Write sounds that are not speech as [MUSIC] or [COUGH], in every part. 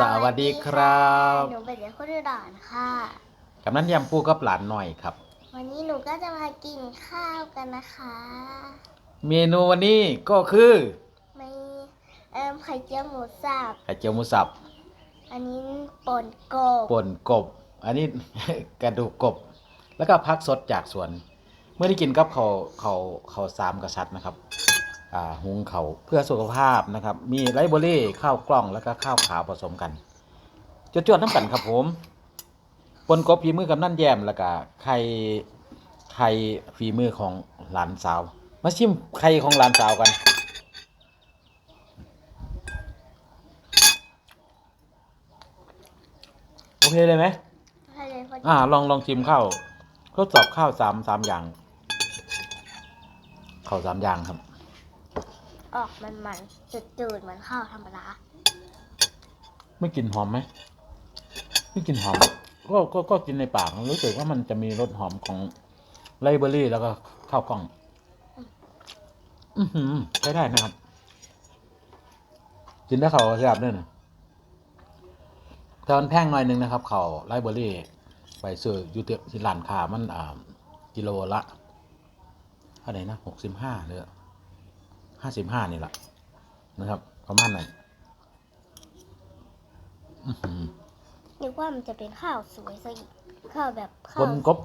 สวัสดีครับ หนูเป็นเด็กคนอุดรค่ะกำนันยำปูกับหลานหน่อยครับ วันนี้หนูก็จะมากินข้าวกันนะคะ เมนูวันนี้ก็คือมีเอิ่มไข่เจียวหมูสับ ไข่เจียวหมูสับ อันนี้ป่นกบ ป่นกบ อันนี้ กระดูกกบ แล้วก็พักสดจากสวน เมื่อได้กินกับเขาวเขาวเขาวสามกษัตริย์นะครับอ่า หุงเขาวเพื่อสุขภาพนะครับ มีไรซ์เบอรี่ข้าวกล้องแล้วก็ข้าวขาวผสมกันจวดๆน้ำกันครับผมปนกบฝีมือกับนั่นแยมแล้วก็ไข่ไข่ฝีมือของหลานสาว มาชิมไข่ของหลานสาวกันโอเคเลยไหมให้เลยพอดีอ่า ลองลองชิมข้าวทดสอบข้าวสามสามอย่างข้าวสามอย่างครับ ออกมันมันๆจืดๆเหมือนข้าวธรรมดาไม่กลิ่นหอมไหมไม่กลิ่นหอม ก็ก็ก็กินในปากรู้สึกว่ามันจะมีรสหอมของไลเบอรี่แล้วก็ข้าวกล้อง อือหือใช้ได้นะครับ กินได้เขาวแซ่บด้วยนะแต่มันแพงหน่อยหนึงนะครับเขาวไลเบอรี่ ไปซื้ออยูเตที่ร้านค้ามันอ่ากิโลละเท่าไหร่นะหกสิบห้าหรือ ห้าสิบห้านี่แหละนะครับประมาณนั้นอื้อหือนึกว่ามันจะเป็นข้าวสวยซะอีกข้าวแบบข้าควนกบ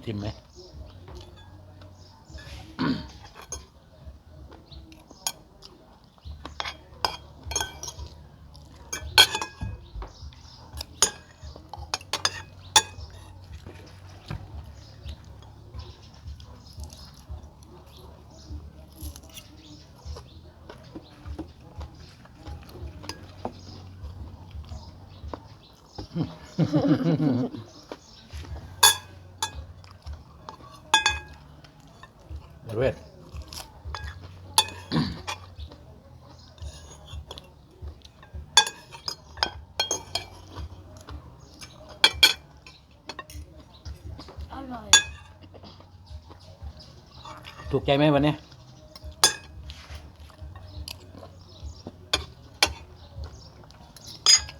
ลองชิมไหม เดี๋ยวเวท อร่อย ถูกใจไหมวันนี้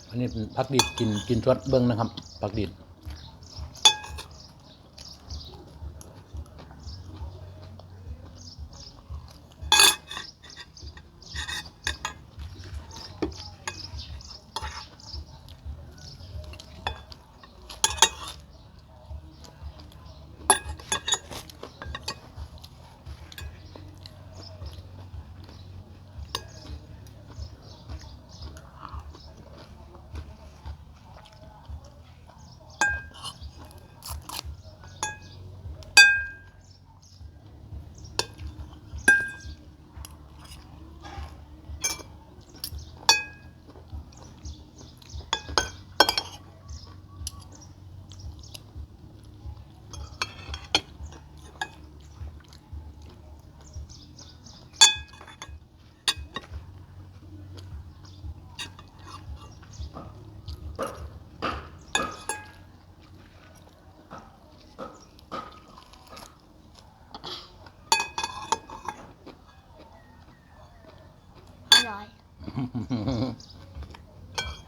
อันนี้เป็นผักดิบกินกินชดเบิ้งนะครับผักดิ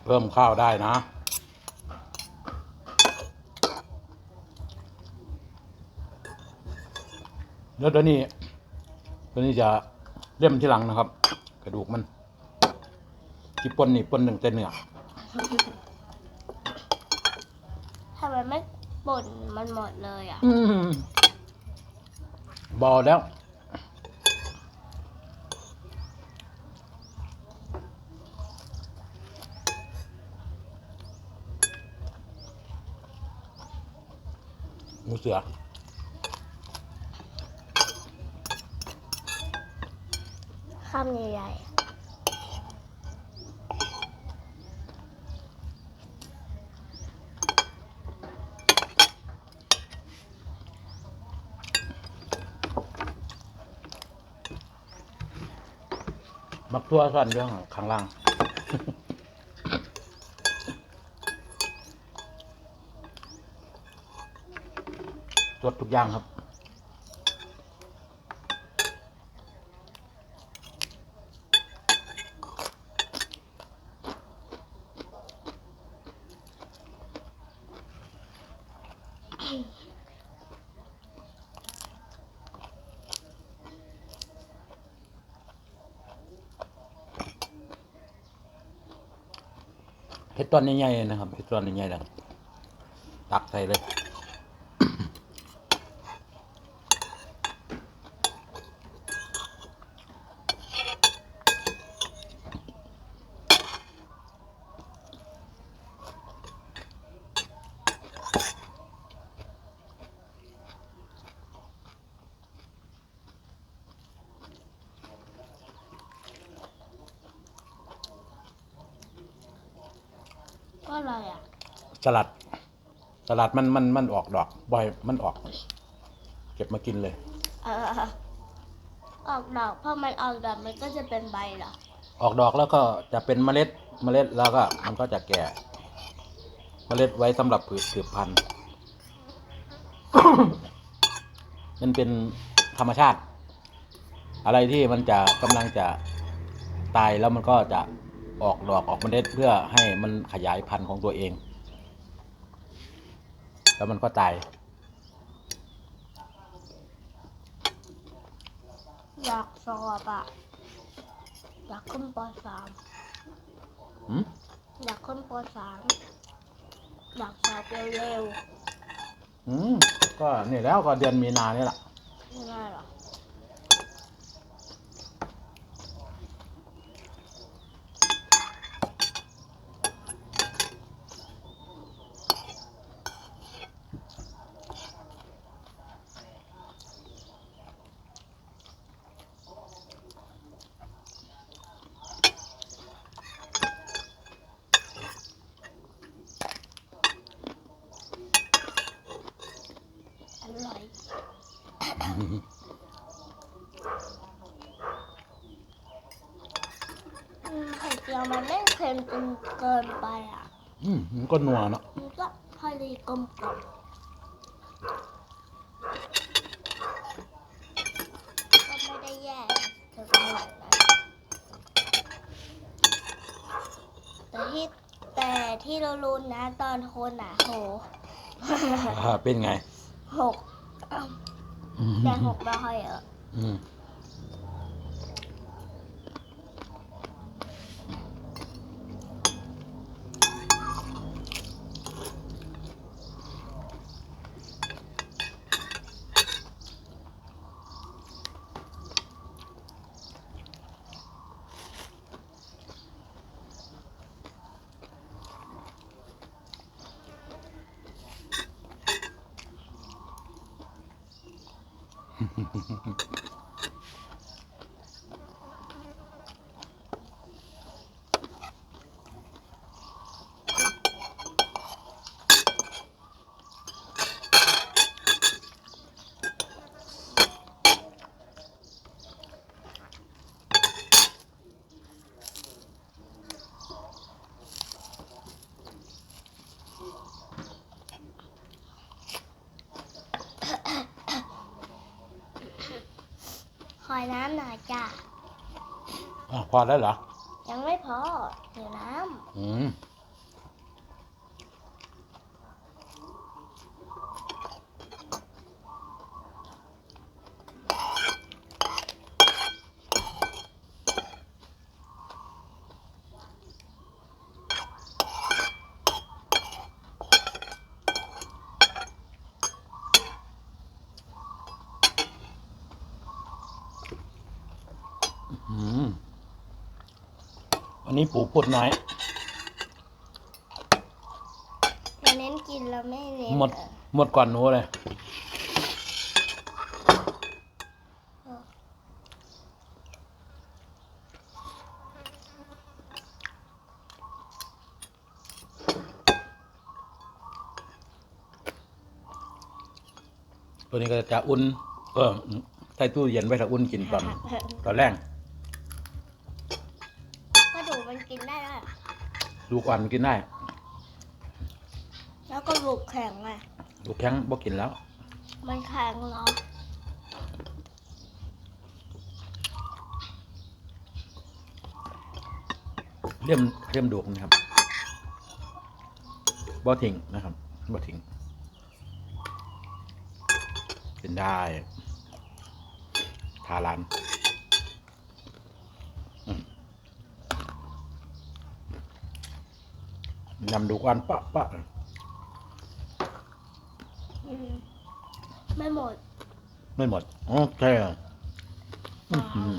เพิ่มข้าวได้นะ แล้วตัวนี้ ตัวนี้จะเล่มที่หลังนะครับ กระดูกมันที่ปนนี่ปนหนึ่งแต่เนื้อทำไมไม่ป่นมันหมดเลยอะอืมบอแล้วูเสือข้ามใหญ่มักตัวสั่นเรื่องข้างล่าง ตรวจทุกอย่างครับ เห็ดตอนใหญ่ๆนะครับเห็ดตอนใหญ่ๆนะตักใส่เลย ก็อะไรอะ สลัดสลัดมันมันมันออกดอกบ่อยมันออก เก็บมากินเลย เออออกดอกพอมันออกดอกมันก็จะเป็นใบเหรอออกดอกแล้วก็จะเป็นเมล็ดเมล็ดแล้วก็มันก็จะแก่ เมล็ดไว้สำหรับผืชสืบพันธุ์มันเป็นธรรมชาติ อะไรที่มันจะกำลังจะตายแล้วมันก็จะออกดอกออกเมล็ดเพื่อให้มันขยายพันธุ์ของตัวเอง แล้วมันก็ตายอยากสอบอะ อยากขึ้นปสามอืมอยากขึ้นปสามอยากสอบเร็วอืมก็นี่แล้วก็เดือนมีนานี่แหละๆไม่ได้หรออร่อย อื มไข่เจียวมันไม่เค็มจนเกินไปอะ อืมมันก็นัวเนาะมันก็พอดีกลมกล่อมก็ไม่ได้แย่ถึงขนาดนั้นแต่ที่แต่ที่เรารู้นะตอนคนอะโห อ่าเป็นไงหกแต่หกไม่ค่อยเยอะ อืม Mm-hmm. [LAUGHS] น้ำหน่อยจ้ะ อะพอแล้วเหรอ ยังไม่พอเดี๋ยวน้อืม วันนี้ปู่พูดน้อยำเราเน้นกินเราไม่เน้นหมด เออหมดก่อนหนูเลย ตัวนี้ก็จะอุ่น เออใส่ตู้เย็นไว้ถ้าอุ่นกินตอนตอนแรก ดูก่อนกินได้ แล้วก็ลูกแข็งอะดูแข็งบ่กินแล้ว มันแข็งเหรอเลี่ยมเลี่ยมดูกนะครับบ่ทิ้งนะครับบ่ทิ้งกินได้ทาร้านอืม นำดูกันปะปะอืมไม่หมด ไม่หมด โอเคอื้อหือ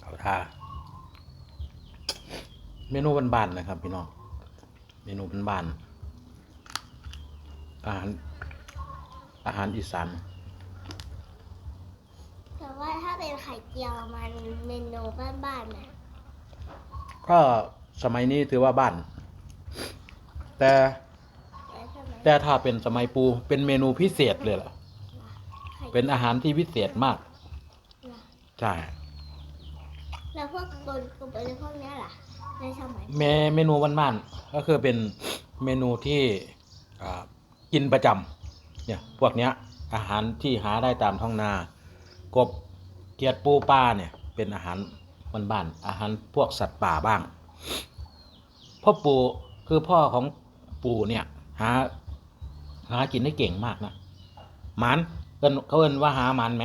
เอาท่าเมนูบ้านๆนะครับ พี่น้อง เมนูบ้านๆ อาหารอาหารอีสานแต่ว่าถ้าเป็นไข่เจียวมันเมนูบ้านๆนะก็สมัยนี้ถือว่าบ้าน แต่แล้วใช่ไหมแต่ถ้าเป็นสมัยปูเป็นเมนูพิเศษเลยล่ะไข่เป็นอาหารที่พิเศษมากเหรอใช่ แล้วพวกตุนตุนอะไรพวกเนี้ยล่ะในสมัยเมเมนูบ้านๆก็คือเป็นเมนูที่อ่า กินประจำเนี่ยพวกเนี้ยอาหารที่หาได้ตามท้องนากบเกียดปูปลาเนี่ยเป็นอาหารบ้านๆอาหารพวกสัตว์ป่าบ้าง พ่อปู่คือพ่อของปู่เนี่ยหาหากินได้เก่งมากนะหมันเพิ่นเขาเอินว่าหาหมันไหม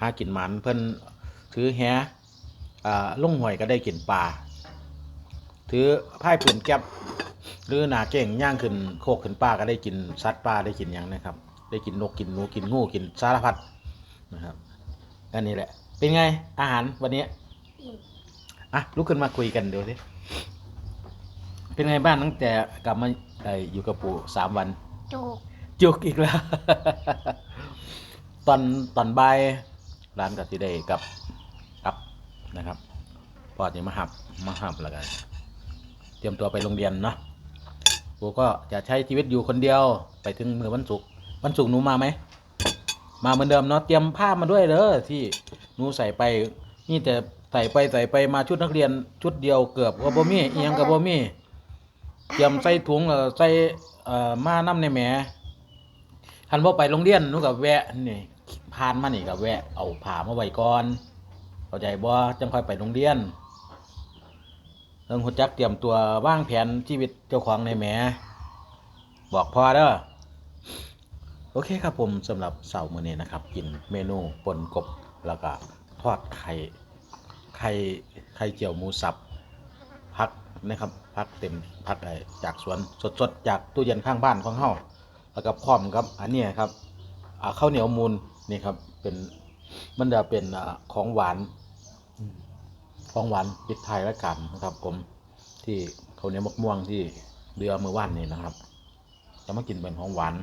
หากินหมันเพิ่นถือแหอ่าลุ่งหวยก็ได้กินปลาถือไพ่ปืนแก๊บ หรือหนาเก่งย่างขึ้นโคกขึ้นปลาก็ได้กินสัตว์ปลาได้กินหยังนะครับ ได้กินนกกินหนูกินงูกินสารพัดนะครับอันนี้แหละ เป็นไงอาหารวันนี้อิ่มอะลุกขึ้นมาคุยกันดูสิเป็นไงบ้างตั้งแต่กลับมาเอ่ออยู่กับปู่สามวันจุกจุกอีกแล้ว ตอนตอนบ่ายร้านกับสิได้กลับกลับนะครับ พอจะมาหับมาหับแล้วกัน เตรียมตัวไปโรงเรียนเนาะ กูก็จะใช้ชีวิตอยู่คนเดียว ไปถึงมือวันศุกร์วันศุกร์หนูมาไหม มาเหมือนเดิมเนาะเตรียมผ้ามาด้วยเด้อที่หนูใส่ไป นี่แต่ใส่ไปใส่ไปมาชุดนักเรียนชุดเดียวเกือบก็บ่มีเอียงก็บ่มีเตรียมใส่ถุงแล้วก็ใส่เอ่อมาน้ำในแหมคันบ่ไปโรงเรียนหนูก็แวะนี่ผ่านมานี่ก็แวะเอาผ้ามาไว้ก่อนเข้าใจบ่จังค่อยไปโรงเรียน เรื่องหัวจักเตรียมตัววางแผนชีวิตเจ้าของในแหมบอกพอเด้อโอเคครับผมสำหรับเสาร์มื้อนี้นะครับ กินเมนูป่นกบแล้วก็ทอดไข่ไข่ไข่เจียวหมูสับพักนะครับพักเต็มพักไอ้จากสวนสดๆ จากตู้เย็นข้างบ้านของเฮาแล้วก็พร้อมครับ อันนี้ครับข้าวเหนียวมูลนี่ครับเป็นมันจะเป็นของหวาน ของหวานปิดท้ายรายการนะครับ ผมที่เขาเนี้ยมะม่วงที่เรือมือว่านนี่นะครับ จะมากินเป็นของหวาน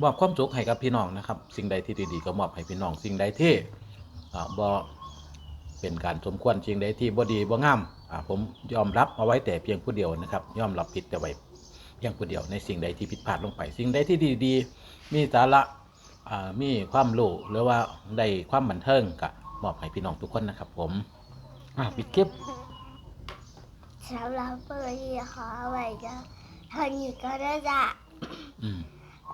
มอบความสุขให้กับพี่น้องนะครับ สิ่งใดที่ดีๆก็มอบให้พี่น้องสิ่งใดที่อ่าบ่เป็นการสมควรสิ่งใดที่บ่ดีบ่งามผมยอมรับเอาไว้แต่เพียงผู้เดียวนะครับ ยอมรับผิดแต่ไว้เพียงผู้เดียวในสิ่งใดที่ผิดพลาดลงไป สิ่งใดที่ดีๆ มีสาระมีความรู้หรือว่าได้ความบันเทิงก็ มอบให้พี่น้องทุกคนนะครับผมอ่าปิดคลิปสำหรับเปิดที่ขอไว้จะเท่านี้ก็ได้จะอืม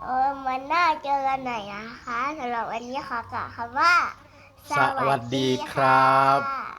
เออมันน่าเจอกันไหนอยนะคะสำหรับวันนี้ขอกล่าวคำว่า สวัสดีครับค่ะ